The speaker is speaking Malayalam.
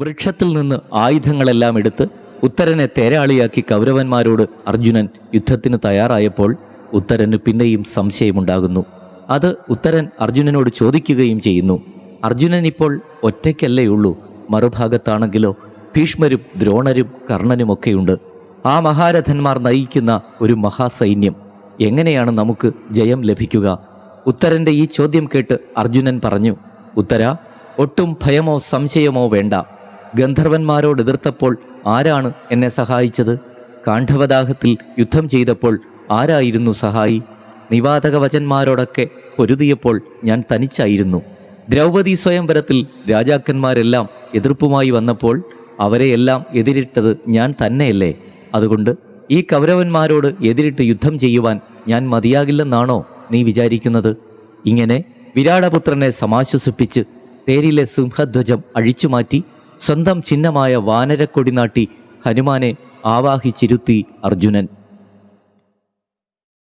വൃക്ഷത്തിൽ നിന്ന് ആയുധങ്ങളെല്ലാം എടുത്ത് ഉത്തരനെ തേരാളിയാക്കി കൗരവന്മാരോട് അർജുനൻ യുദ്ധത്തിന് തയ്യാറായപ്പോൾ ഉത്തരന് പിന്നെയും സംശയമുണ്ടാകുന്നു. അത് ഉത്തരൻ അർജുനനോട് ചോദിക്കുകയും ചെയ്യുന്നു. അർജുനൻ ഇപ്പോൾ ഒറ്റയ്ക്കല്ലേ ഉള്ളൂ. മറുഭാഗത്താണെങ്കിലോ ഭീഷ്മരും ദ്രോണരും കർണനുമൊക്കെയുണ്ട്. ആ മഹാരഥന്മാർ നയിക്കുന്ന ഒരു മഹാസൈന്യം. എങ്ങനെയാണ് നമുക്ക് ജയം ലഭിക്കുക? ഉത്തരന്റെ ഈ ചോദ്യം കേട്ട് അർജുനൻ പറഞ്ഞു ഉത്തര ഒട്ടും ഭയമോ സംശയമോ വേണ്ട. ഗന്ധർവന്മാരോട് എതിർത്തപ്പോൾ ആരാണ് എന്നെ സഹായിച്ചത്? കാണ്ഡവദാഹത്തിൽ യുദ്ധം ചെയ്തപ്പോൾ ആരായിരുന്നു സഹായി? നിവാതകവചന്മാരോടൊക്കെ പൊരുതിയപ്പോൾ ഞാൻ തനിച്ചായിരുന്നു. ദ്രൗപദി സ്വയംവരത്തിൽ രാജാക്കന്മാരെല്ലാം എതിർപ്പുമായി വന്നപ്പോൾ അവരെയെല്ലാം എതിരിട്ടത് ഞാൻ തന്നെയല്ലേ? അതുകൊണ്ട് ഈ കൗരവന്മാരോട് എതിരിട്ട് യുദ്ധം ചെയ്യുവാൻ ഞാൻ മതിയാകില്ലെന്നാണോ നീ വിചാരിക്കുന്നത്? ഇങ്ങനെ വിരാടപുത്രനെ സമാശ്വസിപ്പിച്ച് തേരിലെ സിംഹധ്വജം അഴിച്ചുമാറ്റി സ്വന്തം ചിഹ്നമായ വാനരക്കൊടി നാട്ടി ഹനുമാനെ ആവാഹിച്ചിരുത്തി അർജുനൻ.